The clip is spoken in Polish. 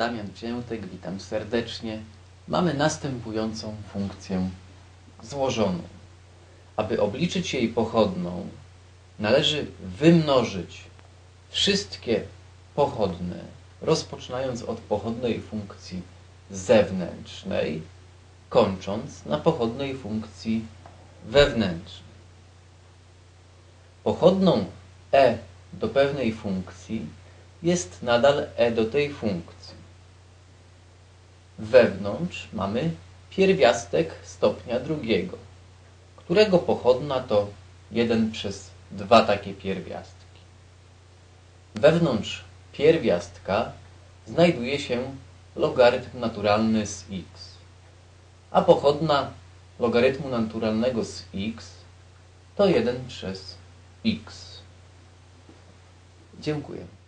Damian Ciętek, witam serdecznie. Mamy następującą funkcję złożoną. Aby obliczyć jej pochodną, należy wymnożyć wszystkie pochodne, rozpoczynając od pochodnej funkcji zewnętrznej, kończąc na pochodnej funkcji wewnętrznej. Pochodną e do pewnej funkcji jest nadal e do tej funkcji. Wewnątrz mamy pierwiastek stopnia drugiego, którego pochodna to 1 przez dwa takie pierwiastki. Wewnątrz pierwiastka znajduje się logarytm naturalny z x, a pochodna logarytmu naturalnego z x to 1 przez x. Dziękuję.